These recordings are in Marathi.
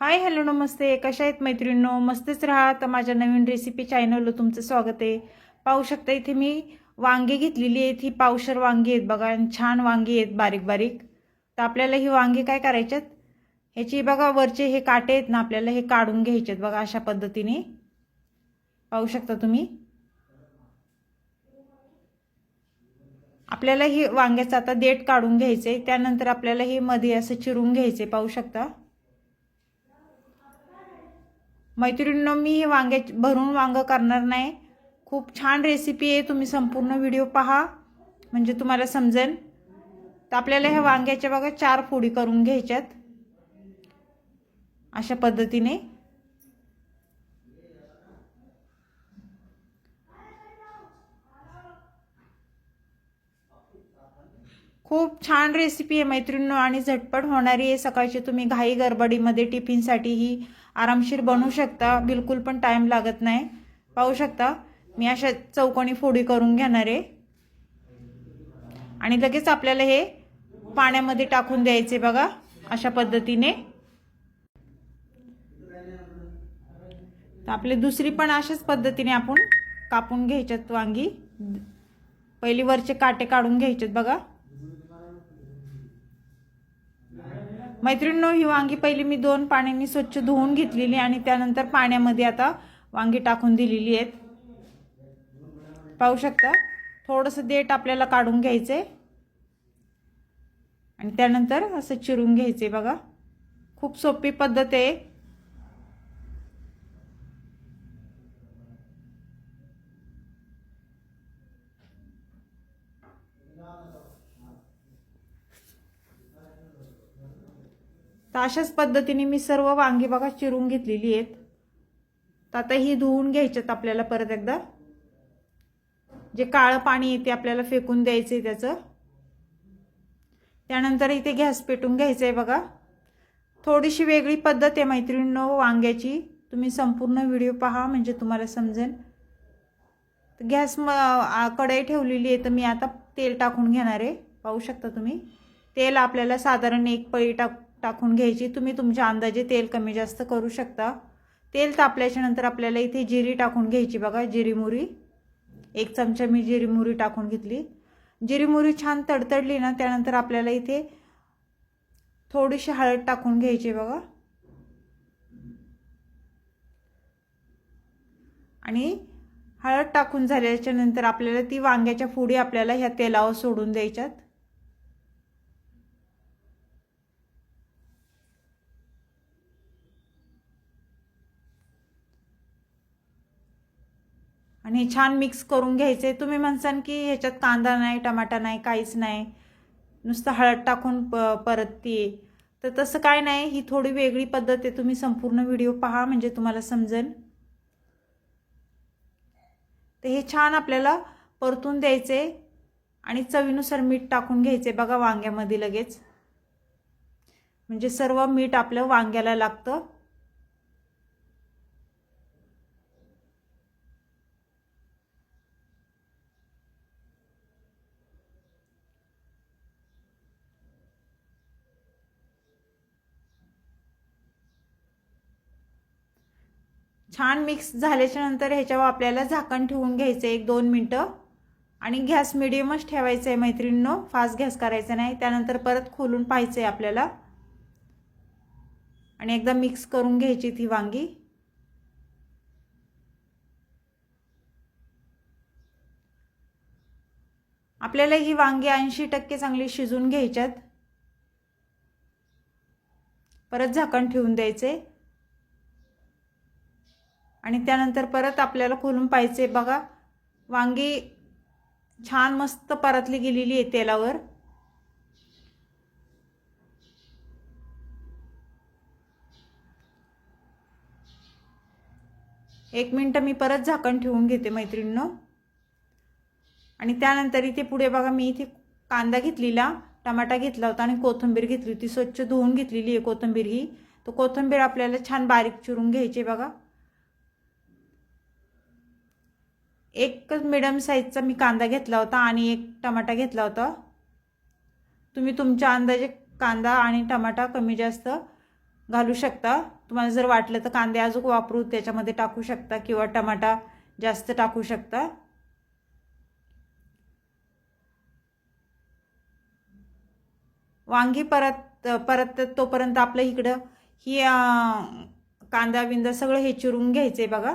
हाय हॅलो नमस्ते. कशा आहेत मैत्रिणींनो? मस्तच राहा. तर माझ्या नवीन रेसिपी चॅनलला तुमचं स्वागत आहे. पाहू शकता इथे मी वांगी घेतलेली आहेत. ही पावशर वांगी आहेत बघा आणि छान वांगी आहेत बारीक बारीक. तर आपल्याला ही वांगी काय करायच्यात? ह्याची बघा वरचे हे काटे आहेत ना आपल्याला हे काढून घ्यायचे आहेत बघा अशा पद्धतीने. पाहू शकता तुम्ही? आपल्याला ही वांग्याचं आता देठ काढून घ्यायचे त्यानंतर आपल्याला हे मध्ये असं चिरून घ्यायचे पाहू शकता? मैत्रिणींनो मी हे वांग्या भरून वांगं करणार नाही. खूप छान रेसिपी आहे तुम्ही संपूर्ण व्हिडिओ पहा. म्हणजे तुम्हाला समजेल. तर आपल्याला ह्या वांग्याच्या बघा चार फोडी करून घ्यायच्यात. अशा पद्धतीने. खूप छान रेसिपी आहे मैत्रिणींनो आणि झटपट होणारी आहे. सकाळची तुम्ही घाई गडबडीमध्ये टिफिनसाठी ही आरामशीर बनवू शकता. बिलकुल पण टाईम लागत नाही. पाहू शकता. मी अशा चौकोनी फोडी करून घेणार आहे. आणि लगेच आपल्याला हे पाण्यामध्ये टाकून द्यायचे बघा. अशा पद्धतीने. तर आपली दुसरी पण अशाच पद्धतीने आपण कापून घ्यायच्यात वांगी. पहिली वरचे काटे काढून घ्यायचेत बघा. मैत्रिणींनो ही वांगी पहिली मी दोन पाण्याने स्वच्छ धुवून घेतलेली आणि त्यानंतर पाण्यामध्ये आता वांगी टाकून दिलेली आहेत. पाहू शकता थोडंसं देठ आपल्याला काढून घ्यायचे आणि त्यानंतर असं चिरून घ्यायचे बघा. खूप सोपी पद्धत आहे. तर अशाच पद्धतीने मी सर्व वांगी बघा चिरून घेतलेली आहेत. तर आता ही धुवून घ्यायच्यात आपल्याला परत एकदा. जे काळं पाणी आहे ते आपल्याला फेकून द्यायचं आहे त्याचं. त्यानंतर इथे गॅस पेटून घ्यायचं आहे बघा. थोडीशी वेगळी पद्धत आहे मैत्रिणींनो वांग्याची. तुम्ही संपूर्ण व्हिडिओ पहा म्हणजे तुम्हाला समजेल. तर गॅस म कढई ठेवलेली आहे तर मी आता तेल टाकून घेणार आहे. पाहू शकता तुम्ही. तेल आपल्याला साधारण एक पळी टाक टाकून घ्यायची. तुम्ही तुमच्या अंदाजे तेल कमी जास्त करू शकता. तेल तापल्याच्या नंतर आपल्याला इथे जिरी टाकून घ्यायची बघा जिरीमुरी एक चमचा मी जिरीमुरी टाकून घेतली. जिरीमुरी छान तडतडली ना त्यानंतर आपल्याला इथे थोडीशी हळद टाकून घ्यायची बघा. आणि हळद टाकून झाल्याच्यानंतर आपल्याला ती वांग्याच्या फोडी आपल्याला ह्या तेलावर सोडून द्यायच्यात. हे छान मिक्स करून घ्यायचे. तुम्ही म्हणसान की ह्याच्यात कांदा नाही टमाटा नाही काहीच नाही. नुसतं हळद टाकून प परत ती. तर तसं काय नाही ही थोडी वेगळी पद्धत आहे. तुम्ही संपूर्ण व्हिडिओ पहा म्हणजे तुम्हाला समजेल. तर हे छान आपल्याला परतून द्यायचे आणि चवीनुसार मीठ टाकून घ्यायचे. बघा वांग्यामध्ये लगेच. म्हणजे सर्व मीठ आपलं वांग्याला लागतं. छान मिक्स झाल्याच्यानंतर ह्याच्यावर आपल्याला झाकण ठेवून घ्यायचं एक दोन मिनटं. आणि गॅस मिडियमच ठेवायचं आहे मैत्रिणींनो. फास्ट गॅस करायचा नाही. त्यानंतर परत खोलून पाहायचं आहे आपल्याला. आणि एकदा मिक्स करून घ्यायची ती वांगी. आपल्याला ही वांगी ऐंशी टक्के चांगली शिजून घ्यायच्यात. परत झाकण ठेवून द्यायचे आणि त्यानंतर परत आपल्याला खोलून पाहिजे बघा. वांगी छान मस्त परतली गेलेली आहे तेलावर. एक मिनटं मी परत झाकण ठेवून घेते मैत्रिणींनो. आणि त्यानंतर इथे पुढे बघा मी इथे कांदा घेतलेला टमाटा घेतला होता आणि कोथिंबीर घेतली होती. स्वच्छ धुवून घेतलेली आहे कोथिंबीर ही. तो कोथिंबीर आपल्याला छान बारीक चिरून घ्यायची बघा. एकच मिडियम साईजचा मी कांदा घेतला होता आणि एक टमाटा घेतला होता. तुम्ही तुमच्या अंदाजे कांदा आणि टमाटा कमी जास्त घालू शकता. तुम्हाला जर वाटलं तर कांदे अजून वापरू त्याच्यामध्ये टाकू शकता किंवा टमाटा जास्त टाकू शकता. वांगी परत परत तोपर्यंत आपलं इकडं ही कांदा बिंदा सगळं हे चिरून घ्यायचं आहे बघा.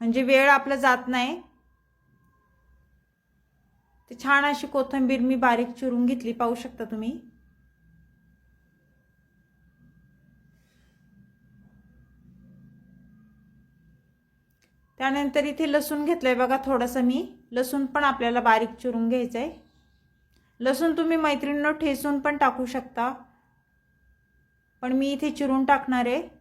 म्हणजे वेळ आपला जात नाही. ते छान अशी कोथिंबीर मी बारीक चिरून घेतली. पाहू शकता तुम्ही? त्यानंतर इथे लसूण घेतलंय बघा थोडंसं मी. लसूण पण आपल्याला बारीक चिरून घ्यायचं आहे लसूण तुम्ही मैत्रिणीनं ठेसून पण टाकू शकता. पण मी इथे चिरून टाकणार आहे.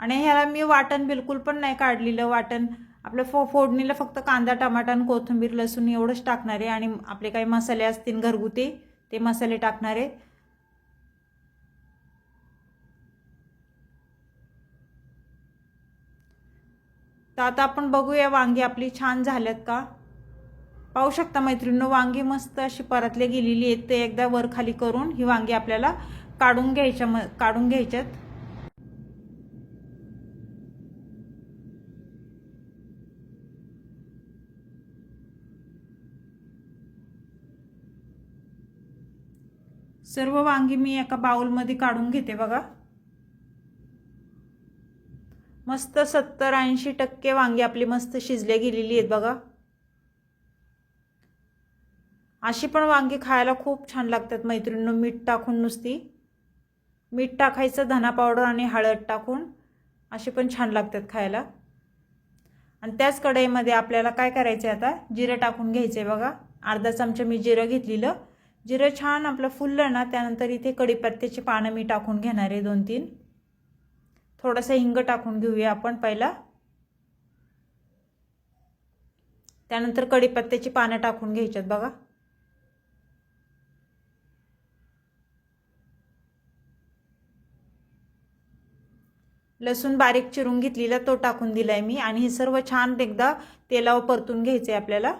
आणि ह्याला मी वाटण बिलकुल पण नाही काढलेलं. वाटण आपलं फो फोडणीला फक्त कांदा टमाटा आणि कोथिंबीर लसूण एवढंच टाकणार आहे आणि आपले काही मसाले असतील घरगुती ते मसाले टाकणार. आहे तर आता आपण बघूया वांगी आपली छान झाल्यात का? पाहू शकता मैत्रिणीनं वांगी मस्त अशी परतले गेलेली आहेत. ते एकदा वर खाली करून ही वांगी आपल्याला काढून घ्यायच्या म काढून घ्यायच्यात. सर्व वांगी मी एका बाउलमध्ये काढून घेते बघा. मस्त सत्तर ऐंशी टक्के वांगी आपली मस्त शिजले गेलेली आहेत बघा. अशी पण वांगी खायला खूप छान लागतात मैत्रिणीनं मीठ टाकून नुसती. मीठ टाकायचं धना पावडर आणि हळद टाकून अशी पण छान लागतात खायला. आणि त्याच कढईमध्ये आपल्याला काय करायचं आहे आता? जिरं टाकून घ्यायचं आहे बघा. अर्धा चमचा मी जिरं घेतलेलं. जिरं छान आपलं फुललं ना त्यानंतर इथे कडीपत्त्याची पानं मी टाकून घेणार आहे दोन तीन थोडंसं हिंग टाकून घेऊया आपण पहिला. त्यानंतर कडीपत्त्याची पानं टाकून घ्यायच्यात बघा. लसूण बारीक चिरून घेतलेला तो टाकून दिलाय मी आणि हे सर्व छान एकदा तेलावर परतून घ्यायचं आहे आपल्याला.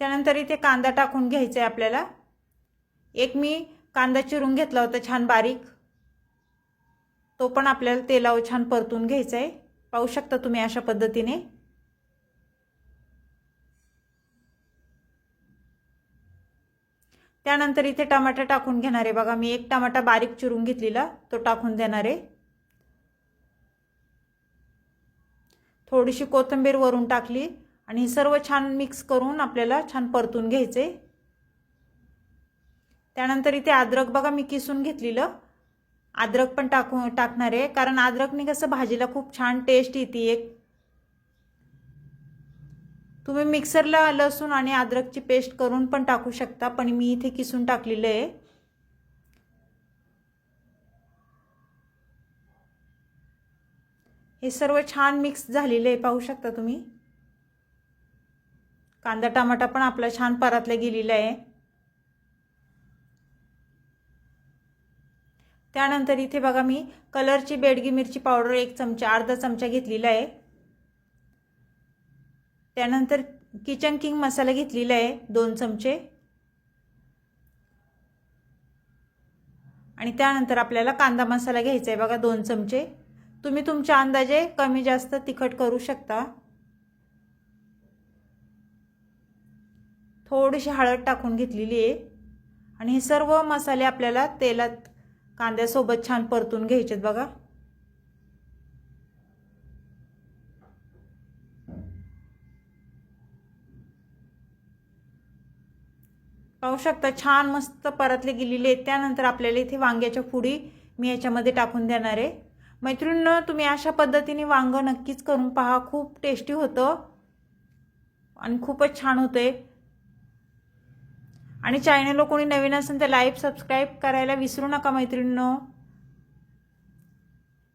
त्यानंतर इथे कांदा टाकून घ्यायचा आहे आपल्याला. एक मी कांदा चिरून घेतला होता छान बारीक. तो पण आपल्याला तेलावर छान परतून घ्यायचा आहे पाहू शकता तुम्ही अशा पद्धतीने. त्यानंतर इथे टमाटा टाकून घेणार आहे. बघा मी एक टमाटा बारीक चिरून घेतलेला तो टाकून देणार आहे. थोडीशी कोथिंबीर वरून टाकली. आणि हे सर्व छान मिक्स करून आपल्याला छान परतून घ्यायचे. त्यानंतर इथे अद्रक बघा मी किसून घेतलेलं. अद्रक पण टाकू टाकणार आहे. कारण अद्रकने कसं भाजीला खूप छान टेस्ट येते एक. तुम्ही मिक्सरला लसूण आणि अद्रकची पेस्ट करून पण टाकू शकता पण मी इथे किसून टाकलेलं आहे. हे सर्व छान मिक्स झालेलं आहे पाहू शकता तुम्ही. कांदा टमाटा पण आपला छान परातला गेलेला आहे. त्यानंतर इथे बघा मी कलरची बेडगी मिरची पावडर एक चमचा अर्धा चमचा घेतलेला आहे. त्यानंतर किचन किंग मसाला घेतलेला आहे दोन चमचे. आणि त्यानंतर आपल्याला कांदा मसाला घ्यायचा आहे बघा दोन चमचे. तुम्ही तुमच्या अंदाजे कमी जास्त तिखट करू शकता. थोडीशी हळद टाकून घेतलेली आहे. आणि हे सर्व मसाले आपल्याला तेलात कांद्यासोबत छान परतून घ्यायचेत बघा. पाहू शकता छान मस्त परतले गेलेले आहेत. त्यानंतर आपल्याला इथे वांग्याच्या फुडी मी याच्यामध्ये टाकून देणार आहे. मैत्रिणीनं तुम्ही अशा पद्धतीने वांगं नक्कीच करून पहा. खूप टेस्टी होतं आणि खूपच छान होतं आहे आणि चॅनलवर कोणी नवीन असेल तर लाईव्ह सबस्क्राईब करायला विसरू नका मैत्रिणींनो.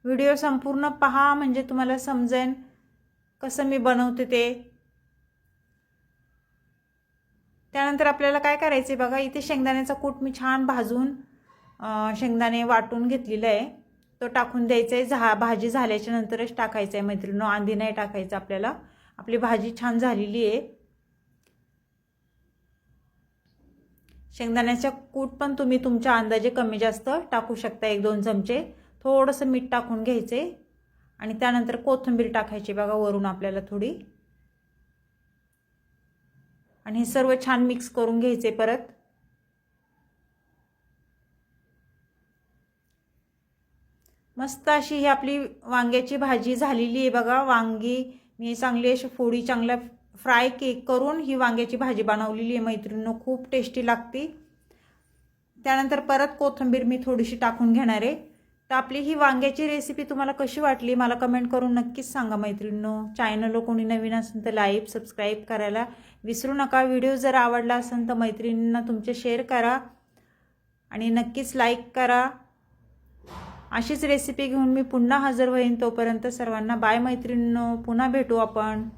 व्हिडिओ संपूर्ण पहा म्हणजे तुम्हाला समजेन कसं मी बनवते ते. त्यानंतर आपल्याला काय करायचं आहे बघा इथे शेंगदाण्याचा कूट मी छान भाजून शेंगदाणे वाटून घेतलेलं आहे. तो टाकून द्यायचा आहे झा भाजी झाल्याच्या नंतरच टाकायचं आहे मैत्रिणी आधी नाही टाकायचं आपल्याला. आपली भाजी छान झालेली आहे. शेंगदाण्याच्या कूट पण तुम्ही तुमच्या अंदाजे कमी जास्त टाकू शकता एक दोन चमचे. थोडंसं मीठ टाकून घ्यायचे. आणि त्यानंतर कोथिंबीर टाकायची बघा वरून आपल्याला थोडी. आणि हे सर्व छान मिक्स करून घ्यायचे परत. मस्त अशी ही आपली वांग्याची भाजी झालेली आहे बघा. वांगी मी चांगली अशी फोडी चांगल्या फ्राय केक करून ही वांग्याची भाजी बनवलेली आहे. मैत्रिणीनं खूप टेस्टी लागते. त्यानंतर परत कोथिंबीर मी थोडीशी टाकून घेणार आहे. तर आपली ही वांग्याची रेसिपी तुम्हाला कशी वाटली मला कमेंट करून नक्कीच सांगा मैत्रिणींनो. चॅनल कोणी नवीन असेल तर लाईक सबस्क्राईब करायला विसरू नका. व्हिडिओ जर आवडला असेल तर मैत्रिणींना तुमचे शेअर करा आणि नक्कीच लाईक करा. अशीच रेसिपी घेऊन मी पुन्हा हजर होईन तोपर्यंत सर्वांना बाय मैत्रिणींनो. पुन्हा भेटू आपण.